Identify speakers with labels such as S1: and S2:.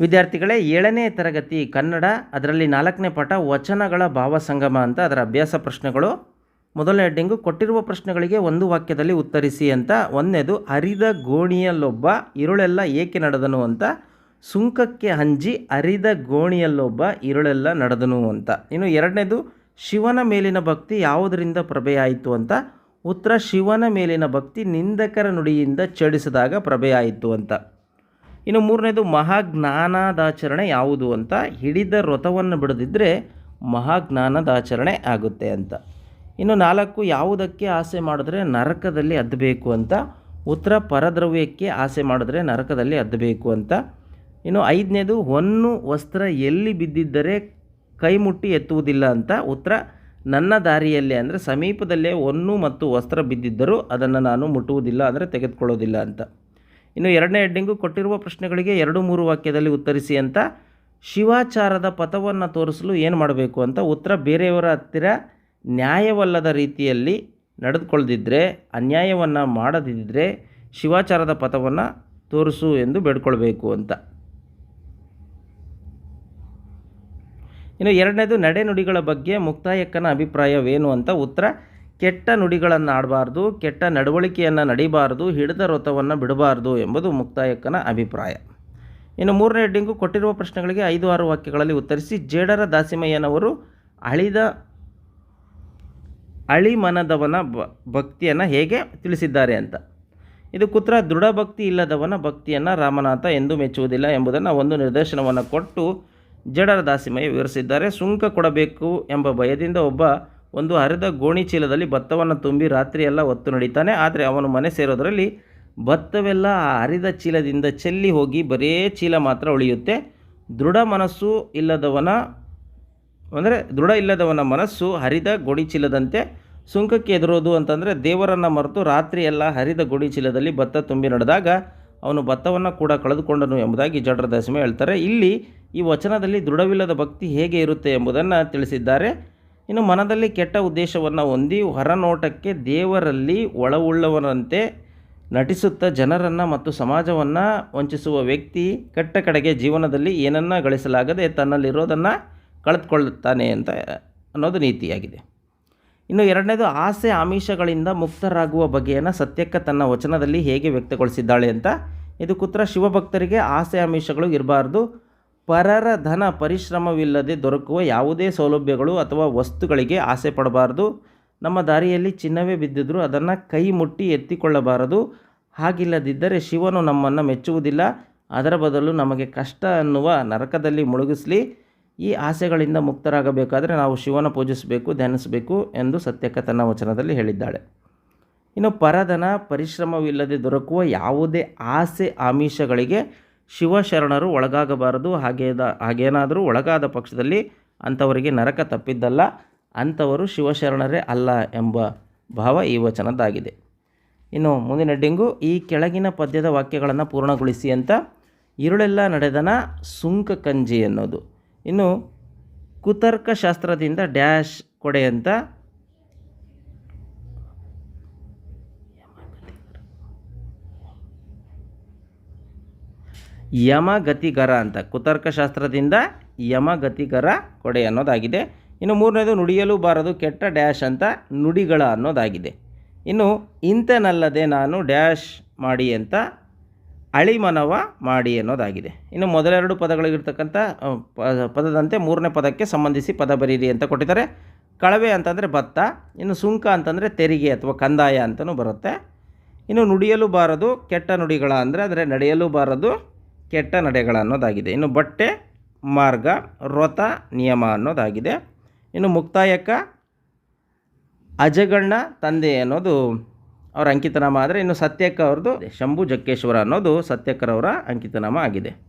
S1: ವಿದ್ಯಾರ್ಥಿಗಳೇ, ಏಳನೇ ತರಗತಿ ಕನ್ನಡ, ಅದರಲ್ಲಿ ನಾಲ್ಕನೇ ಪಾಠ ವಚನಗಳ ಭಾವಸಂಗಮ ಅಂತ ಅದರ ಅಭ್ಯಾಸ ಪ್ರಶ್ನೆಗಳು. ಮೊದಲನೇ ಹೆಡ್ಡಿಂಗು, ಕೊಟ್ಟಿರುವ ಪ್ರಶ್ನೆಗಳಿಗೆ ಒಂದು ವಾಕ್ಯದಲ್ಲಿ ಉತ್ತರಿಸಿ ಅಂತ, ಒಂದನೇದು, ಅರಿದ ಗೋಣಿಯಲ್ಲೊಬ್ಬ ಇರುಳೆಲ್ಲ ಏಕೆ ನಡೆದನು ಅಂತ, ಸುಂಕಕ್ಕೆ ಹಂಜಿ ಅರಿದ ಗೋಣಿಯಲ್ಲೊಬ್ಬ ಇರುಳೆಲ್ಲ ನಡೆದನು ಅಂತ. ಇನ್ನು ಎರಡನೇದು, ಶಿವನ ಮೇಲಿನ ಭಕ್ತಿ ಯಾವುದರಿಂದ ಪ್ರಭೆಯಾಯಿತು ಅಂತ, ಉತ್ತರ ಶಿವನ ಮೇಲಿನ ಭಕ್ತಿ ನಿಂದಕರ ನುಡಿಯಿಂದ ಚಡಿಸಿದಾಗ ಪ್ರಭೆಯಾಯಿತು ಅಂತ. ಇನ್ನು ಮೂರನೇದು ಮಹಾಜ್ಞಾನದಾಚರಣೆ ಯಾವುದು ಅಂತ ಹಿಡಿದ ವ್ರತವನ್ನು ಬಿಡದಿದ್ದರೆ ಮಹಾಜ್ಞಾನದಾಚರಣೆ ಆಗುತ್ತೆ ಅಂತ. ಇನ್ನು ನಾಲ್ಕು ಯಾವುದಕ್ಕೆ ಆಸೆ ಮಾಡಿದ್ರೆ ನರಕದಲ್ಲಿ ಅದ್ದಬೇಕು ಅಂತ, ಉತ್ತರ ಪರದ್ರವ್ಯಕ್ಕೆ ಆಸೆ ಮಾಡಿದ್ರೆ ನರಕದಲ್ಲಿ ಅದ್ದಬೇಕು ಅಂತ. ಇನ್ನು ಐದನೇದು ಹೊನ್ನು ವಸ್ತ್ರ ಎಲ್ಲಿ ಬಿದ್ದಿದ್ದರೆ ಕೈ ಮುಟ್ಟಿ ಎತ್ತುವುದಿಲ್ಲ ಅಂತ, ಉತ್ತರ ನನ್ನ ದಾರಿಯಲ್ಲೇ ಅಂದರೆ ಸಮೀಪದಲ್ಲೇ ಹೊನ್ನು ಮತ್ತು ವಸ್ತ್ರ ಬಿದ್ದಿದ್ದರೂ ಅದನ್ನು ನಾನು ಮುಟ್ಟುವುದಿಲ್ಲ ಅಂದರೆ ತೆಗೆದುಕೊಳ್ಳೋದಿಲ್ಲ ಅಂತ. ಇನ್ನು ಎರಡನೇ ಹೆಡ್ಡಿಂಗು ಕೊಟ್ಟಿರುವ ಪ್ರಶ್ನೆಗಳಿಗೆ ಎರಡು ಮೂರು ವಾಕ್ಯದಲ್ಲಿ ಉತ್ತರಿಸಿ ಅಂತ ಶಿವಾಚಾರದ ಪಥವನ್ನು ತೋರಿಸಲು ಏನು ಮಾಡಬೇಕು ಅಂತ ಉತ್ತರ ಬೇರೆಯವರ ಹತ್ತಿರ ನ್ಯಾಯವಲ್ಲದ ರೀತಿಯಲ್ಲಿ ನಡೆದುಕೊಳ್ಳದಿದ್ದರೆ ಅನ್ಯಾಯವನ್ನು ಮಾಡದಿದ್ದರೆ ಶಿವಾಚಾರದ ಪಥವನ್ನು ತೋರಿಸು ಎಂದು ಬೇಡ್ಕೊಳ್ಬೇಕು ಅಂತ. ಇನ್ನು ಎರಡನೇದು, ನಡೆನುಡಿಗಳ ಬಗ್ಗೆ ಮುಕ್ತಾಯಕ್ಕನ ಅಭಿಪ್ರಾಯವೇನು ಅಂತ ಉತ್ತರ ಕೆಟ್ಟ ನುಡಿಗಳನ್ನು ಆಡಬಾರ್ದು ಕೆಟ್ಟ ನಡವಳಿಕೆಯನ್ನು ನಡಿಬಾರ್ದು, ಹಿಡಿದ ವ್ರತವನ್ನು ಬಿಡಬಾರ್ದು ಎಂಬುದು ಮುಕ್ತಾಯಕ್ಕನ ಅಭಿಪ್ರಾಯ. ಇನ್ನು ಮೂರನೇ ಹೆಡ್ಡಿಂಗು ಕೊಟ್ಟಿರುವ ಪ್ರಶ್ನೆಗಳಿಗೆ ಐದು ಆರು ವಾಕ್ಯಗಳಲ್ಲಿ ಉತ್ತರಿಸಿ, ಜೇಡರ ದಾಸಿಮಯ್ಯನವರು ಅಳಿದ ಅಳಿಮನದವನ ಭಕ್ತಿಯನ್ನು ಹೇಗೆ ತಿಳಿಸಿದ್ದಾರೆ ಅಂತ. ಇದು ಕುತ್ರ ದೃಢ ಭಕ್ತಿ ಇಲ್ಲದವನ ಭಕ್ತಿಯನ್ನು ರಾಮನಾಥ ಎಂದೂ ಮೆಚ್ಚುವುದಿಲ್ಲ ಎಂಬುದನ್ನು ಒಂದು ನಿರ್ದೇಶನವನ್ನು ಕೊಟ್ಟು ಜಡರ ದಾಸಿಮಯ್ಯ ವಿವರಿಸಿದ್ದಾರೆ. ಸುಂಕ ಕೊಡಬೇಕು ಎಂಬ ಭಯದಿಂದ ಒಬ್ಬ ಒಂದು ಹರಿದ ಗೋಣಿ ಚೀಲದಲ್ಲಿ ಭತ್ತವನ್ನು ತುಂಬಿ ರಾತ್ರಿಯೆಲ್ಲ ಹೊತ್ತು ನಡೀತಾನೆ, ಆದರೆ ಅವನು ಮನೆ ಸೇರೋದರಲ್ಲಿ ಭತ್ತವೆಲ್ಲ ಆ ಹರಿದ ಚೀಲದಿಂದ ಚೆಲ್ಲಿ ಹೋಗಿ ಬರೇ ಚೀಲ ಮಾತ್ರ ಉಳಿಯುತ್ತೆ. ದೃಢ ಮನಸ್ಸು ಇಲ್ಲದವನ, ಅಂದರೆ ದೃಢ ಇಲ್ಲದವನ ಮನಸ್ಸು ಹರಿದ ಗೋಣಿ ಚೀಲದಂತೆ ಸುಂಕಕ್ಕೆ ಎದುರೋದು ಅಂತಂದರೆ ದೇವರನ್ನು ಮರೆತು ರಾತ್ರಿಯೆಲ್ಲ ಹರಿದ ಗೋಣಿ ಚೀಲದಲ್ಲಿ ಭತ್ತ ತುಂಬಿ ನಡೆದಾಗ ಅವನು ಭತ್ತವನ್ನು ಕೂಡ ಕಳೆದುಕೊಂಡನು ಎಂಬುದಾಗಿ ಜಡರ ಹೇಳ್ತಾರೆ. ಇಲ್ಲಿ ಈ ವಚನದಲ್ಲಿ ದೃಢವಿಲ್ಲದ ಭಕ್ತಿ ಹೇಗೆ ಇರುತ್ತೆ ಎಂಬುದನ್ನು ತಿಳಿಸಿದ್ದಾರೆ. ಇನ್ನು ಮನದಲ್ಲಿ ಕೆಟ್ಟ ಉದ್ದೇಶವನ್ನು ಹೊಂದಿ ಹೊರನೋಟಕ್ಕೆ ದೇವರಲ್ಲಿ ಒಳವುಳ್ಳವರಂತೆ ನಟಿಸುತ್ತಾ ಜನರನ್ನು ಮತ್ತು ಸಮಾಜವನ್ನು ವಂಚಿಸುವ ವ್ಯಕ್ತಿ ಕೆಟ್ಟ ಕಡೆಗೆ ಜೀವನದಲ್ಲಿ ಏನನ್ನ ಗಳಿಸಲಾಗದೆ ತನ್ನಲ್ಲಿರೋದನ್ನು ಕಳೆದುಕೊಳ್ಳುತ್ತಾನೆ ಅಂತ ಅನ್ನೋದು ನೀತಿಯಾಗಿದೆ. ಇನ್ನು ಎರಡನೇದು ಆಸೆ ಆಮಿಷಗಳಿಂದ ಮುಕ್ತರಾಗುವ ಬಗೆಯನ್ನು ಸತ್ಯಕ್ಕೆ ತನ್ನ ವಚನದಲ್ಲಿ ಹೇಗೆ ವ್ಯಕ್ತಗೊಳಿಸಿದ್ದಾಳೆ ಅಂತ. ಇದು ಕುತ್ರ ಶಿವಭಕ್ತರಿಗೆ ಆಸೆ ಆಮಿಷಗಳು ಇರಬಾರ್ದು. ಪರರ ಧನ ಪರಿಶ್ರಮವಿಲ್ಲದೆ ದೊರಕುವ ಯಾವುದೇ ಸೌಲಭ್ಯಗಳು ಅಥವಾ ವಸ್ತುಗಳಿಗೆ ಆಸೆ ಪಡಬಾರದು. ನಮ್ಮ ದಾರಿಯಲ್ಲಿ ಚಿನ್ನವೇ ಬಿದ್ದಿದ್ದರೂ ಅದನ್ನು ಕೈ ಮುಟ್ಟಿ ಎತ್ತಿಕೊಳ್ಳಬಾರದು. ಹಾಗಿಲ್ಲದಿದ್ದರೆ ಶಿವನು ನಮ್ಮನ್ನು ಮೆಚ್ಚುವುದಿಲ್ಲ. ಅದರ ಬದಲು ನಮಗೆ ಕಷ್ಟ ಅನ್ನುವ ನರಕದಲ್ಲಿ ಮುಳುಗಿಸಲಿ. ಈ ಆಸೆಗಳಿಂದ ಮುಕ್ತರಾಗಬೇಕಾದರೆ ನಾವು ಶಿವನ ಪೂಜಿಸಬೇಕು, ಧ್ಯಾನಿಸಬೇಕು ಎಂದು ಸತ್ಯಕ್ಕ ತನ್ನ ವಚನದಲ್ಲಿ ಹೇಳಿದ್ದಾಳೆ. ಇನ್ನು ಪರಧನ ಪರಿಶ್ರಮವಿಲ್ಲದೆ ದೊರಕುವ ಯಾವುದೇ ಆಸೆ ಆಮಿಷಗಳಿಗೆ ಶಿವಶರಣರು ಒಳಗಾಗಬಾರದು, ಹಾಗೇದ, ಹಾಗೇನಾದರೂ ಒಳಗಾದ ಪಕ್ಷದಲ್ಲಿ ಅಂಥವರಿಗೆ ನರಕ ತಪ್ಪಿದ್ದಲ್ಲ, ಅಂಥವರು ಶಿವಶರಣರೇ ಅಲ್ಲ ಎಂಬ ಭಾವ ಈ ವಚನದ್ದಾಗಿದೆ. ಇನ್ನು ಮುಂದಿನ ಡೆಂಗು, ಈ ಕೆಳಗಿನ ಪದ್ಯದ ವಾಕ್ಯಗಳನ್ನು ಪೂರ್ಣಗೊಳಿಸಿ ಅಂತ ಇರುಳೆಲ್ಲ ನಡೆದನ ಸುಂಕ ಕಂಜಿ ಅನ್ನೋದು ಇನ್ನು ಕುತರ್ಕಶಾಸ್ತ್ರದಿಂದ ಡ್ಯಾಶ್ ಕೊಡೆ ಅಂತ ಯಮಗತಿಗರ ಅಂತ ಕುತರ್ಕಶಾಸ್ತ್ರದಿಂದ ಯಮಗತಿಗರ ಕೊಡೆ ಅನ್ನೋದಾಗಿದೆ. ಇನ್ನು ಮೂರನೇದು ನುಡಿಯಲು ಬಾರದು ಕೆಟ್ಟ ಡ್ಯಾಶ್ ಅಂತ ನುಡಿಗಳ ಅನ್ನೋದಾಗಿದೆ. ಇನ್ನು ಇಂತನಲ್ಲದೆ ನಾನು ಡ್ಯಾಶ್ ಮಾಡಿ ಅಂತ ಅಳಿಮನವ ಮಾಡಿ ಅನ್ನೋದಾಗಿದೆ. ಇನ್ನು ಮೊದಲೆರಡು ಪದಗಳಿಗಿರ್ತಕ್ಕಂಥ ಪದದಂತೆ ಮೂರನೇ ಪದಕ್ಕೆ ಸಂಬಂಧಿಸಿ ಪದ ಬರೀರಿ ಅಂತ ಕೊಟ್ಟಿದ್ದಾರೆ. ಕಳವೆ ಅಂತಂದರೆ ಭತ್ತ, ಇನ್ನು ಸುಂಕ ಅಂತಂದರೆ ತೆರಿಗೆ ಅಥವಾ ಕಂದಾಯ ಅಂತಲೂ ಬರುತ್ತೆ. ಇನ್ನು ನುಡಿಯಲು ಬಾರದು ಕೆಟ್ಟ ನುಡಿಗಳ ಅಂದರೆ ಅಂದರೆ ನಡೆಯಲು ಬಾರದು ಕೆಟ್ಟ ನಡೆಗಳು ಅನ್ನೋದಾಗಿದೆ. ಇನ್ನು ಬಟ್ಟೆ ಮಾರ್ಗ ವ್ರತ ನಿಯಮ ಅನ್ನೋದಾಗಿದೆ. ಇನ್ನು ಮುಕ್ತಾಯಕ, ಅಜಗಣ್ಣ ತಂದೆ ಅನ್ನೋದು ಅವರ ಅಂಕಿತನಾಮ. ಆದರೆ ಇನ್ನು ಸತ್ಯಕ್ಕ ಅವ್ರದ್ದು, ಶಂಭು ಜಕ್ಕೇಶ್ವರ ಅನ್ನೋದು ಸತ್ಯಕ್ಕರವರ ಅಂಕಿತನಾಮ ಆಗಿದೆ.